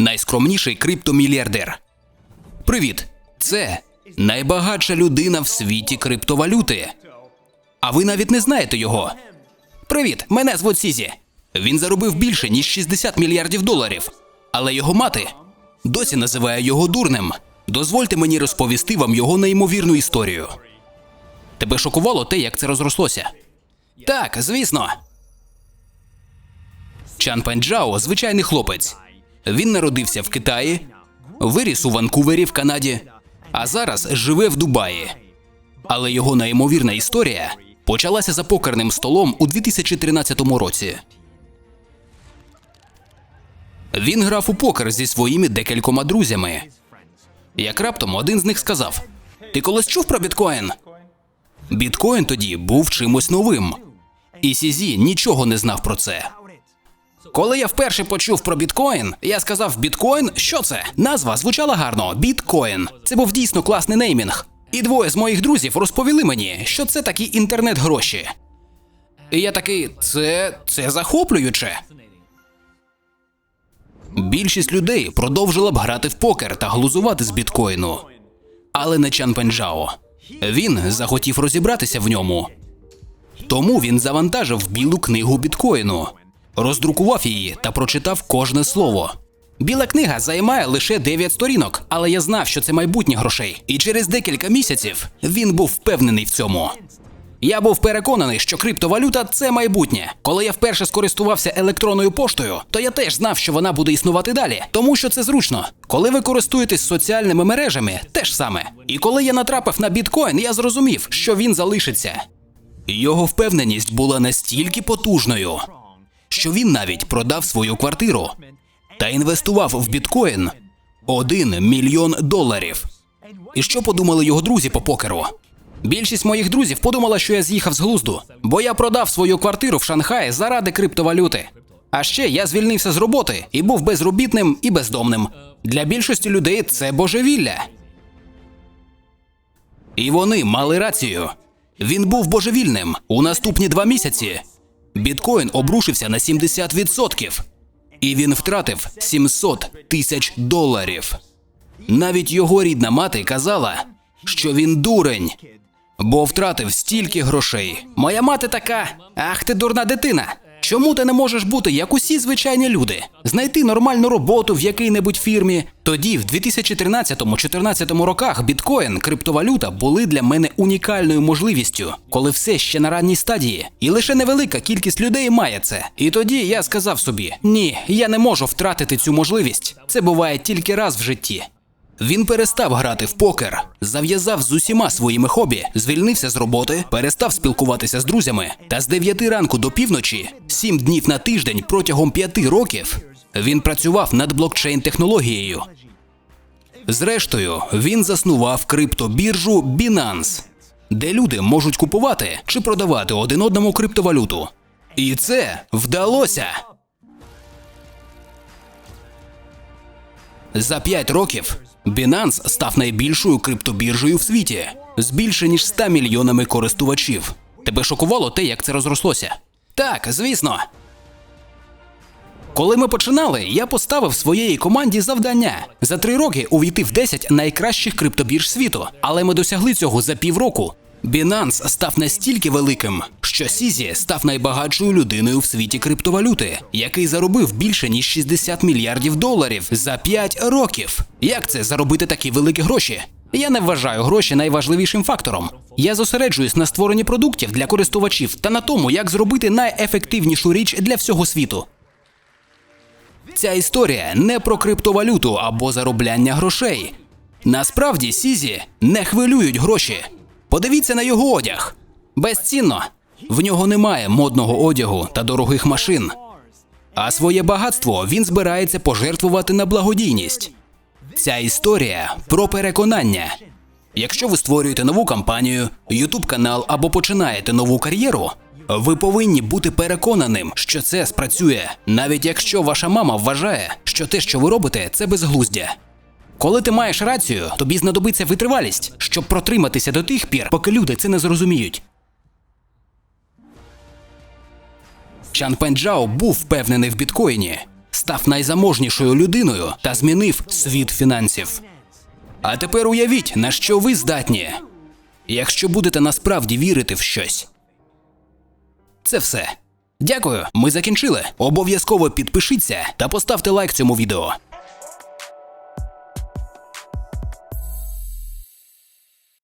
найскромніший криптомільярдер. Привіт! Це найбагатша людина в світі криптовалюти. А ви навіть не знаєте його. Привіт, мене звуть Сізі. Він заробив більше, ніж 60 мільярдів доларів. Але його мати досі називає його дурнем. Дозвольте мені розповісти вам його неймовірну історію. Тебе шокувало те, як це розрослося? Так, звісно. Чан Пенджао звичайний хлопець. Він народився в Китаї, виріс у Ванкувері в Канаді, а зараз живе в Дубаї. Але його неймовірна історія почалася за покерним столом у 2013 році. Він грав у покер зі своїми декількома друзями. Як раптом один з них сказав: Ти колись чув про біткоін? Біткоін тоді був чимось новим. І Сізі нічого не знав про це. Коли я вперше почув про біткоін, я сказав: біткоін, що це? Назва звучала гарно біткоін. Це був дійсно класний неймінг. І двоє з моїх друзів розповіли мені, що це такі інтернет-гроші. І я такий, це, це захоплююче. Більшість людей продовжила б грати в покер та глузувати з біткоїну. Але не Чан Пенджао. Він захотів розібратися в ньому. Тому він завантажив білу книгу біткоїну, роздрукував її та прочитав кожне слово. Біла книга займає лише 9 сторінок, але я знав, що це майбутнє грошей. І через декілька місяців він був впевнений в цьому. Я був переконаний, що криптовалюта це майбутнє. Коли я вперше скористувався електронною поштою, то я теж знав, що вона буде існувати далі, тому що це зручно. Коли ви користуєтесь соціальними мережами, теж саме. І коли я натрапив на біткоін, я зрозумів, що він залишиться. Його впевненість була настільки потужною, що він навіть продав свою квартиру та інвестував в біткоін 1 мільйон доларів. І що подумали його друзі по покеру? Більшість моїх друзів подумала, що я з'їхав з глузду, бо я продав свою квартиру в Шанхаї заради криптовалюти. А ще я звільнився з роботи і був безробітним і бездомним. Для більшості людей це божевілля. І вони мали рацію. Він був божевільним. У наступні два місяці біткоін обрушився на 70%. І він втратив 700 тисяч доларів. Навіть його рідна мати казала, що він дурень, бо втратив стільки грошей. Моя мати така: ах ти дурна дитина. Чому ти не можеш бути як усі звичайні люди? Знайти нормальну роботу в якій-небудь фірмі. Тоді, в 2013-14 роках, біткоін, криптовалюта були для мене унікальною можливістю, коли все ще на ранній стадії, і лише невелика кількість людей має це. І тоді я сказав собі: ні, я не можу втратити цю можливість. Це буває тільки раз в житті. Він перестав грати в покер, зав'язав з усіма своїми хобі, звільнився з роботи, перестав спілкуватися з друзями. Та з 9 ранку до півночі, 7 днів на тиждень протягом 5 років, він працював над блокчейн-технологією. Зрештою, він заснував криптобіржу Binance, де люди можуть купувати чи продавати один одному криптовалюту. І це вдалося. За 5 років Binance став найбільшою криптобіржею в світі з більше ніж 100 мільйонами користувачів. Тебе шокувало те, як це розрослося? Так, звісно. Коли ми починали, я поставив своєї команді завдання за три роки увійти в 10 найкращих криптобірж світу, але ми досягли цього за півроку. Binance став настільки великим, що Сізі став найбагатшою людиною в світі криптовалюти, який заробив більше ніж 60 мільярдів доларів за 5 років. Як це заробити такі великі гроші? Я не вважаю гроші найважливішим фактором. Я зосереджуюсь на створенні продуктів для користувачів та на тому, як зробити найефективнішу річ для всього світу. Ця історія не про криптовалюту або заробляння грошей. Насправді Сізі не хвилюють гроші. Подивіться на його одяг. Безцінно. В нього немає модного одягу та дорогих машин. А своє багатство він збирається пожертвувати на благодійність. Ця історія про переконання. Якщо ви створюєте нову кампанію, YouTube канал або починаєте нову кар'єру, ви повинні бути переконаним, що це спрацює, навіть якщо ваша мама вважає, що те, що ви робите, це безглуздя. Коли ти маєш рацію, тобі знадобиться витривалість, щоб протриматися до тих пір, поки люди це не зрозуміють. Чан Пенджао був впевнений в біткоїні. Став найзаможнішою людиною та змінив світ фінансів. А тепер уявіть, на що ви здатні, якщо будете насправді вірити в щось. Це все. Дякую, ми закінчили. Обов'язково підпишіться та поставте лайк цьому відео.